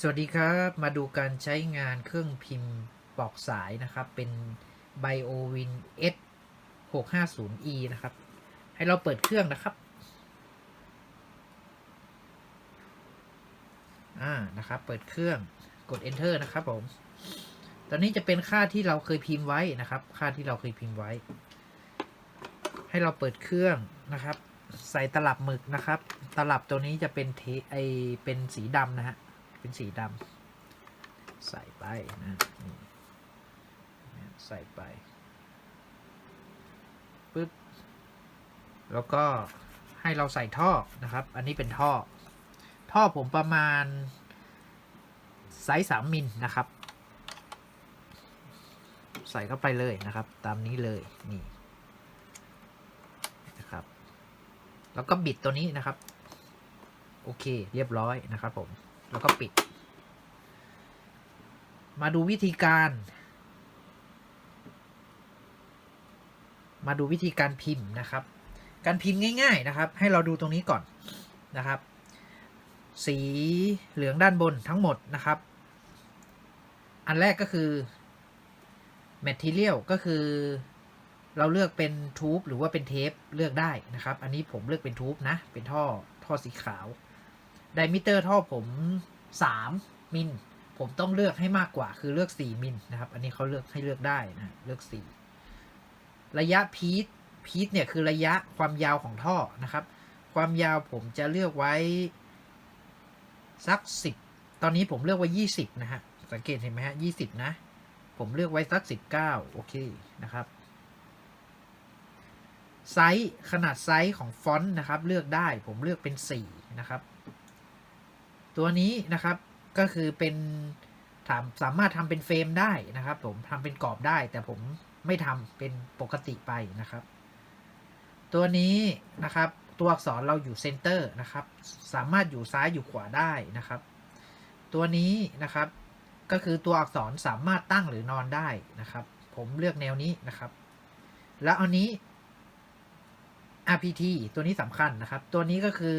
สวัสดีครับ มาดูการใช้งานเครื่องพิมพ์ปลอกสายนะครับ เป็น BioWin S 650 E นะครับ ให้เราเปิดเครื่องนะครับ อ่า นะครับ เปิดเครื่อง กด Enter นะครับผม ตอนนี้จะเป็นค่าที่เราเคยพิมพ์ไว้นะครับ ค่าที่เราเคยพิมพ์ไว้ ให้เราเปิดเครื่องนะครับ ใส่ตลับหมึกนะครับ ตลับตัวนี้จะเป็นเทไอเป็นสีดำนะฮะ เป็นสีดำใส่ไปนะใส่ไปปึ๊บแล้วก็ให้เราใส่ท่อนะครับ อันนี้เป็นท่อ ท่อผมประมาณไซส์สามมิลนะครับ ใส่เข้าไปเลยนะครับ ตามนี้เลยนี่นะครับ แล้วก็บิดตัวนี้นะครับ โอเคเรียบร้อยนะครับผม แล้วก็ปิด มาดูวิธีการ มาดูวิธีการพิมพ์นะครับ การพิมพ์ง่ายๆนะครับ ให้เราดูตรงนี้ก่อนนะครับ สีเหลืองด้านบนทั้งหมดนะครับ อันแรกก็คือ material ก็คือเราเลือกเป็นทูบหรือว่าเป็นเทปเลือกได้นะครับ อันนี้ผมเลือกเป็นทูบนะ เป็นท่อท่อสีขาว ไดมิเตอร์ท่อผม 3 มิล ผมต้องเลือกให้มากกว่าคือเลือก 4 มิลนะครับ อันนี้เขาเลือกให้เลือกได้นะ เลือก 4 ระยะพีทพีทเนี่ยคือระยะความยาวของท่อนะครับ ความยาวผมจะเลือกไว้สัก 10 ตอนนี้ผมเลือกไว้ 20 นะฮะ สังเกตเห็นไหมฮะ 20 นะ ผมเลือกไว้สัก 19 โอเคนะครับไซส์ขนาดไซส์ของฟอนต์นะครับ เลือกได้ผมเลือกเป็น 4 นะครับ ตัวนี้นะครับก็คือเป็นถามสามารถทำเป็นเฟรมได้นะครับ ผมทำเป็นกรอบได้ แต่ผมไม่ทำเป็นปกติไปนะครับ ตัวนี้นะครับตัวอักษรเราอยู่เซนเตอร์นะครับ สามารถอยู่ซ้ายอยู่ขวาได้นะครับ ตัวนี้นะครับก็คือตัวอักษรสามารถตั้งหรือนอนได้นะครับ ผมเลือกแนวนี้นะครับ แล้วอันนี้ RPT ตัวนี้สำคัญนะครับ ตัวนี้ก็คือ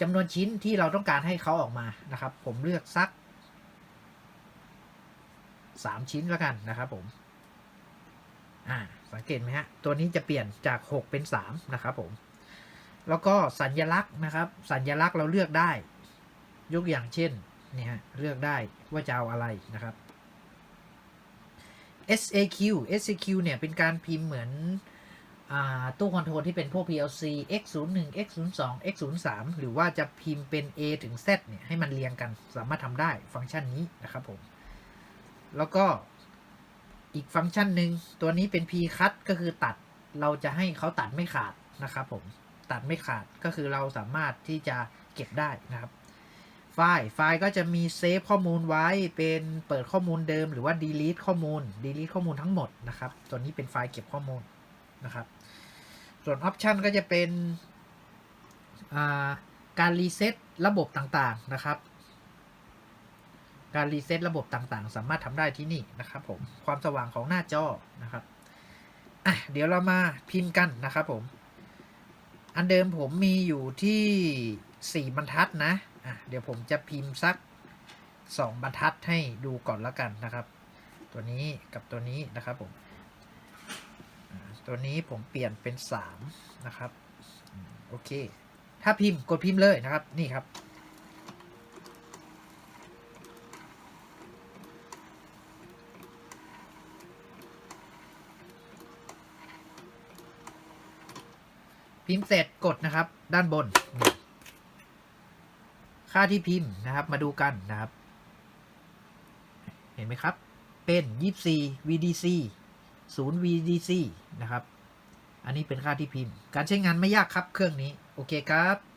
จำนวนชิ้นที่เราต้องการให้เขาออกมานะครับ ผมเลือกสักสามชิ้นแล้วกันนะครับผมสังเกตไหมฮะ ตัวนี้จะเปลี่ยนจากหกเป็นสามนะครับผม แล้วก็สัญลักษณ์นะครับ สัญลักษณ์เราเลือกได้ ยกอย่างเช่นนี่ฮะเลือกได้ว่าจะเอาอะไรนะครับ SAQ SAQ เนี่ยเป็นการพิมพ์เหมือน ตู้คอนโทรลที่เป็นพวก PLC X01 X02 X03 หรือว่าจะพิมพ์เป็น A ถึง Z เนี่ยให้มันเรียงกันสามารถทำได้ฟังก์ชันนี้นะครับผม แล้วก็อีกฟังก์ชันหนึ่งตัวนี้เป็น P cut ก็คือตัดเราจะให้เขาตัดไม่ขาดนะครับผมตัดไม่ขาดก็คือเราสามารถที่จะเก็บได้นะครับ ไฟล์ไฟล์ก็จะมีเซฟข้อมูลไว้เป็นเปิดข้อมูลเดิมหรือว่า delete ข้อมูล delete ข้อมูลทั้งหมดนะครับ ตัวนี้เป็นไฟล์เก็บข้อมูล นะครับ ส่วนออปชันก็จะเป็นการรีเซ็ตระบบต่างๆนะครับ การรีเซ็ตระบบต่างๆ สามารถทำได้ที่นี่นะครับผมความสว่างของหน้าจอนะครับอะเดี๋ยวเรามาพิมพ์กันนะครับผม อันเดิมผมมีอยู่ที่ 4 บรรทัดนะอะเดี๋ยวผมจะพิมพ์สัก 2 บรรทัดให้ดูก่อนแล้วกันนะครับ ตัวนี้กับตัวนี้นะครับผม ตัวนี้ผมเปลี่ยนเป็น 3 นะครับ โอเค ถ้าพิมพ์กดพิมพ์เลยนะครับ นี่ครับ พิมพ์เสร็จกดนะครับ ด้านบน ค่าที่พิมพ์นะครับ มาดูกันนะครับ เห็นไหมครับ เป็น 24 VDC 0 VDC นะครับ อันนี้เป็นค่าที่พิมพ์ การใช้งานไม่ยากครับเครื่องนี้ โอเคครับ